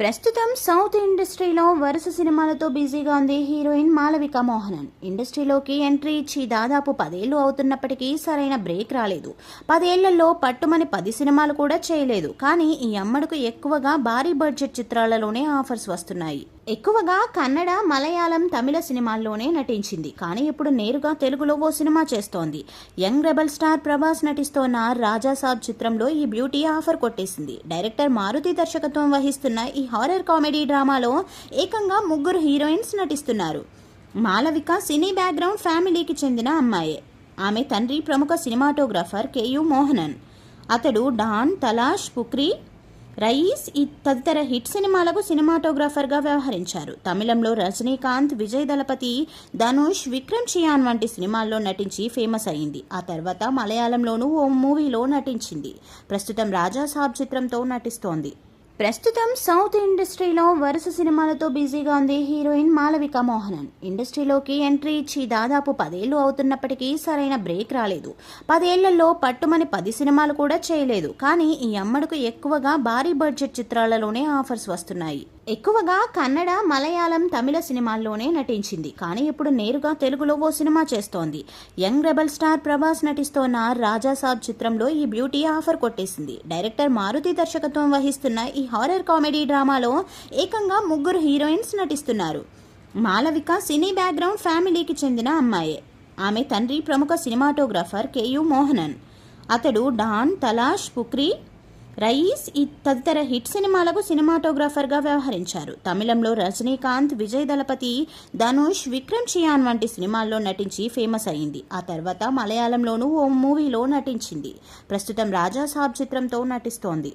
ప్రస్తుతం సౌత్ ఇండస్ట్రీలో వరుస సినిమాలతో బిజీగా ఉంది హీరోయిన్ మాలవిక మోహనన్. ఇండస్ట్రీలోకి ఎంట్రీ ఇచ్చి దాదాపు పదేళ్ళు అవుతున్నప్పటికీ సరైన బ్రేక్ రాలేదు. పదేళ్ళలో పట్టుమని పది సినిమాలు కూడా చేయలేదు. కానీ ఈ అమ్మడుకు ఎక్కువగా భారీ బడ్జెట్ చిత్రాలలోనే ఆఫర్స్ వస్తున్నాయి. ఎక్కువగా కన్నడ మలయాళం తమిళ సినిమాల్లోనే నటించింది. కానీ ఇప్పుడు నేరుగా తెలుగులో ఓ సినిమా చేస్తోంది. యంగ్ రెబల్ స్టార్ ప్రభాస్ నటిస్తోన్న రాజాసాబ్ చిత్రంలో ఈ బ్యూటీ ఆఫర్ కొట్టేసింది. డైరెక్టర్ మారుతి దర్శకత్వం వహిస్తున్న ఈ హారర్ కామెడీ డ్రామాలో ఏకంగా ముగ్గురు హీరోయిన్స్ నటిస్తున్నారు. మాలవిక సినీ బ్యాక్గ్రౌండ్ ఫ్యామిలీకి చెందిన అమ్మాయే. ఆమె తండ్రి ప్రముఖ సినిమాటోగ్రాఫర్ కేయు మోహనన్. అతడు డాన్ తలాష్ పుక్రీ రయీస్ ఈ తదితర హిట్ సినిమాలకు సినిమాటోగ్రాఫర్గా వ్యవహరించారు. తమిళంలో రజనీకాంత్ విజయ్ దళపతి ధనుష్ విక్రమ్ చియాన్ వంటి సినిమాల్లో నటించి ఫేమస్ అయింది. ఆ తర్వాత మలయాళంలోనూ ఓ మూవీలో నటించింది. ప్రస్తుతం రాజా సాబ్ చిత్రంతో నటిస్తోంది. ప్రస్తుతం సౌత్ ఇండస్ట్రీలో వరుస సినిమాలతో బిజీగా ఉంది హీరోయిన్ మాలవిక మోహనన్. ఇండస్ట్రీలోకి ఎంట్రీ ఇచ్చి దాదాపు పదేళ్ళు అవుతున్నప్పటికీ సరైన బ్రేక్ రాలేదు. పదేళ్ళలో పట్టుమని పది సినిమాలు కూడా చేయలేదు. కానీ ఈ అమ్మడుకు ఎక్కువగా భారీ బడ్జెట్ చిత్రాలలోనే ఆఫర్స్ వస్తున్నాయి. ఎక్కువగా కన్నడ మలయాళం తమిళ సినిమాల్లోనే నటించింది. కానీ ఇప్పుడు నేరుగా తెలుగులో ఓ సినిమా చేస్తోంది. యంగ్ రెబల్ స్టార్ ప్రభాస్ నటిస్తోన్న రాజాసాబ్ చిత్రంలో ఈ బ్యూటీ ఆఫర్ కొట్టేసింది. డైరెక్టర్ మారుతి దర్శకత్వం వహిస్తున్న ఈ హారర్ కామెడీ డ్రామాలో ఏకంగా ముగ్గురు హీరోయిన్స్ నటిస్తున్నారు. మాలవిక సినీ బ్యాక్గ్రౌండ్ ఫ్యామిలీకి చెందిన అమ్మాయే. ఆమె తండ్రి ప్రముఖ సినిమాటోగ్రాఫర్ కేయు మోహనన్. అతడు డాన్ తలాష్ పుక్రీ రయీస్ ఈ తదితర హిట్ సినిమాలకు సినిమాటోగ్రాఫర్గా వ్యవహరించారు. తమిళంలో రజనీకాంత్ విజయ్ దళపతి ధనుష్ విక్రమ్ చియాన్ వంటి సినిమాల్లో నటించి ఫేమస్ అయింది. ఆ తర్వాత మలయాళంలోనూ ఓ మూవీలో నటించింది. ప్రస్తుతం రాజా సాబ్ చిత్రంతో నటిస్తోంది.